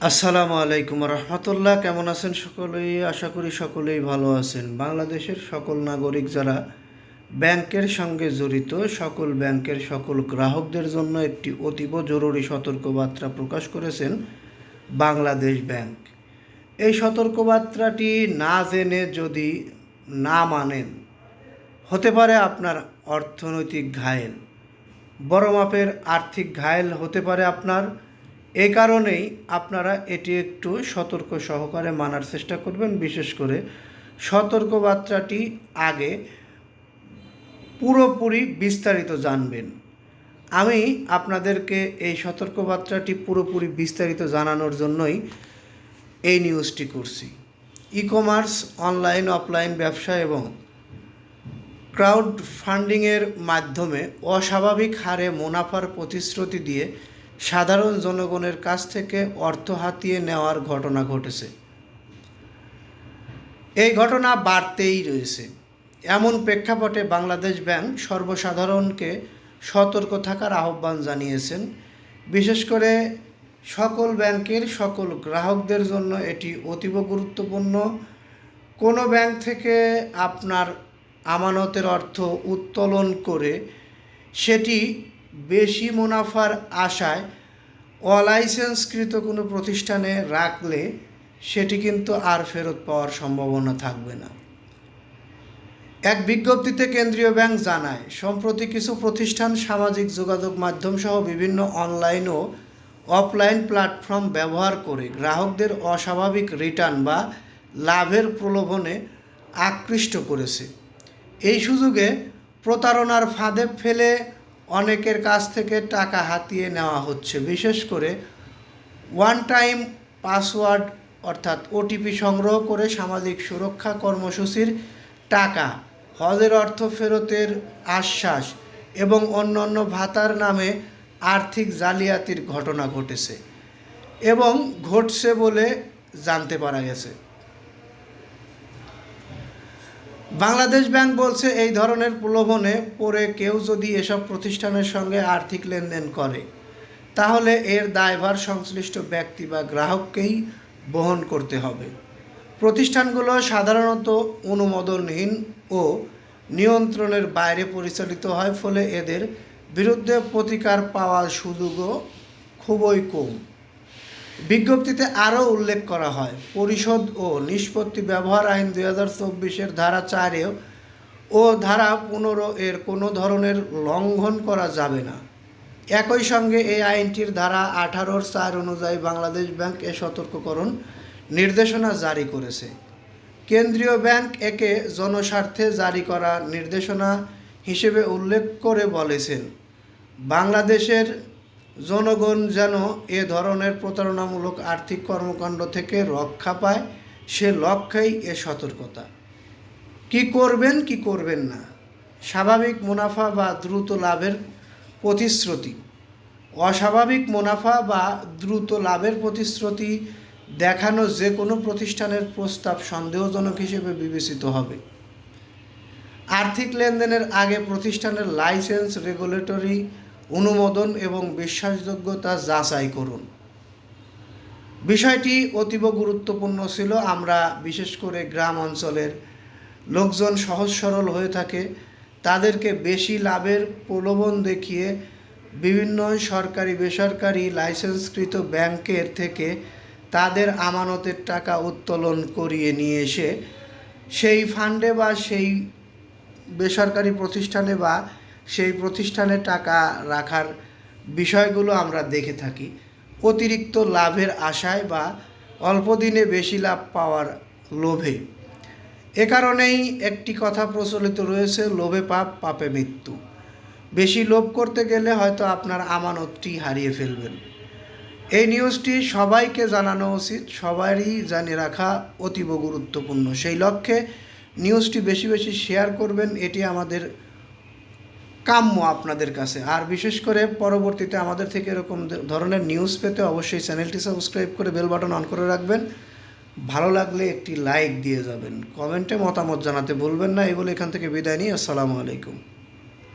আসসালামু আলাইকুম রহমতুল্লাহ, কেমন আছেন সকলেই? আশা করি সকলেই ভালো আছেন। বাংলাদেশের সকল নাগরিক যারা ব্যাংকের সঙ্গে জড়িত, সকল ব্যাংকের সকল গ্রাহকদের জন্য একটি অতীব জরুরি সতর্কবার্তা প্রকাশ করেছেন বাংলাদেশ ব্যাংক। এই সতর্কবার্তাটি না জেনে যদি না মানেন, হতে পারে আপনার অর্থনৈতিক ঘায়েল। বড় মাপের আর্থিক ঘায়েল হতে পারে আপনার এই কারণেই আপনারা এটি একটু সতর্ক সহকারে মানার চেষ্টা করবেন, বিশেষ করে সতর্কবার্তাটি আগে পুরোপুরি বিস্তারিত জানবেন। আমি আপনাদেরকে এই সতর্কবার্তাটি পুরোপুরি বিস্তারিত জানানোর জন্যই এই নিউজটি করছি। ই কমার্স অনলাইন অফলাইন ব্যবসা এবং ক্রাউড ফান্ডিংয়ের মাধ্যমে অস্বাভাবিক হারে মুনাফার প্রতিশ্রুতি দিয়ে সাধারণ জনগণের কাছ থেকে অর্থ হাতিয়ে নেওয়ার ঘটনা ঘটেছে। এই ঘটনা বাড়তেই রয়েছে। এমন প্রেক্ষাপটে বাংলাদেশ ব্যাংক সর্বসাধারণকে সতর্ক থাকার আহ্বান জানিয়েছেন। বিশেষ করে সকল ব্যাংকের সকল গ্রাহকদের জন্য এটি অতীব গুরুত্বপূর্ণ। কোনো ব্যাংক থেকে আপনার আমানতের অর্থ উত্তোলন করে সেটি বেশি মুনাফার আশায় অলাইসেন্সকৃত কোনো প্রতিষ্ঠানে রাখলে সেটি কিন্তু আর ফেরত পাওয়ার সম্ভাবনা থাকবে না। এক বিজ্ঞপ্তিতে কেন্দ্রীয় ব্যাংক জানায়, সম্প্রতি কিছু প্রতিষ্ঠান সামাজিক যোগাযোগ মাধ্যম সহ বিভিন্ন অনলাইন ও অফলাইন প্ল্যাটফর্ম ব্যবহার করে গ্রাহকদের অস্বাভাবিক রিটার্ন বা লাভের প্রলোভনে আকৃষ্ট করেছে। এই সুযোগে প্রতারণার ফাঁদে ফেলে অনেকের কাছ থেকে টাকা হাতিয়ে নেওয়া হচ্ছে। বিশেষ করে ওয়ান টাইম পাসওয়ার্ড অর্থাৎ ওটিপি সংগ্রহ করে সামাজিক সুরক্ষা কর্মসূচির টাকা, হজের অর্থ ফেরতের আশ্বাস এবং অন্যান্য ভাতার নামে আর্থিক জালিয়াতির ঘটনা ঘটেছে এবং ঘটছে বলে জানতে পারা গেছে। বাংলাদেশ ব্যাংক বলছে, এই ধরনের প্রলোভনে পড়ে কেউ যদি এসব প্রতিষ্ঠানের সঙ্গে আর্থিক লেনদেন করে, তাহলে এর দায়ভার সংশ্লিষ্ট ব্যক্তি বা গ্রাহককেই বহন করতে হবে। প্রতিষ্ঠানগুলো সাধারণত অনুমোদনহীন ও নিয়ন্ত্রণের বাইরে পরিচালিত হয়, ফলে এদের বিরুদ্ধে প্রতিকার পাওয়ার সুযোগও খুবই কম। বিজ্ঞপ্তিতে আরও উল্লেখ করা হয়, পরিশোধ ও নিষ্পত্তি ব্যবহার আইন দুই হাজার চব্বিশের ধারা চারেও ও ধারা পনেরো এর কোনো ধরনের লঙ্ঘন করা যাবে না। একই সঙ্গে এই আইনটির ধারা আঠারোর চার অনুযায়ী বাংলাদেশ ব্যাংক এ সতর্ককরণ নির্দেশনা জারি করেছে। কেন্দ্রীয় ব্যাংক একে জনস্বার্থে জারি করা নির্দেশনা হিসেবে উল্লেখ করে বলেছেন, বাংলাদেশের জনগণ যেন এ ধরনের প্রতারণামূলক আর্থিক কর্মকাণ্ড থেকে রক্ষা পায়, সে লক্ষ্যেই এ সতর্কতা। কি করবেন কি করবেন না? স্বাভাবিক মুনাফা বা দ্রুত লাভের প্রতিশ্রুতি। অস্বাভাবিক মুনাফা বা দ্রুত লাভের প্রতিশ্রুতি দেখানো যে কোনো প্রতিষ্ঠানের প্রস্তাব সন্দেহজনক হিসেবে বিবেচিত হবে। আর্থিক লেনদেনের আগে প্রতিষ্ঠানের লাইসেন্স, রেগুলেটরি অনুমোদন এবং বিশ্বাসযোগ্যতা যাচাই করুন। বিষয়টি অতীব গুরুত্বপূর্ণ ছিল। আমরা, বিশেষ করে গ্রাম অঞ্চলের লোকজন সহজ সরল হয়ে থাকে। তাদেরকে বেশি লাভের প্রলোভন দেখিয়ে বিভিন্ন সরকারি, বেসরকারি লাইসেন্সকৃত ব্যাংকের থেকে তাদের আমানতের টাকা উত্তোলন করিয়ে নিয়ে এসে সেই ফান্ডে বা সেই বেসরকারি প্রতিষ্ঠানে বা সেই প্রতিষ্ঠানে টাকা রাখার বিষয়গুলো আমরা দেখে থাকি। অতিরিক্ত লাভের আশায় বা অল্প দিনে বেশি লাভ পাওয়ার লোভে। এ কারণেই একটি কথা প্রচলিত রয়েছে, লোভে পাপ, পাপে মৃত্যু। বেশি লোভ করতে গেলে হয়তো আপনার আমানতটি হারিয়ে ফেলবেন। এই নিউজটি সবাইকে জানানো উচিত, সবারই জানে রাখা অতীব গুরুত্বপূর্ণ। সেই লক্ষ্যে নিউজটি বেশি বেশি শেয়ার করবেন, এটি আমাদের কাম্য আপনাদের কাছে। আর বিশেষ করে পরবর্তীতে আমাদের থেকে এরকম ধরনের নিউজ পেতে অবশ্যই চ্যানেলটি সাবস্ক্রাইব করে বেল বাটন অন করে রাখবেন। ভালো লাগলে একটি লাইক দিয়ে যাবেন। কমেন্টে মতামত জানাতে ভুলবেন না। এই বলে এখান থেকে বিদায় নিই। আসসালামু আলাইকুম।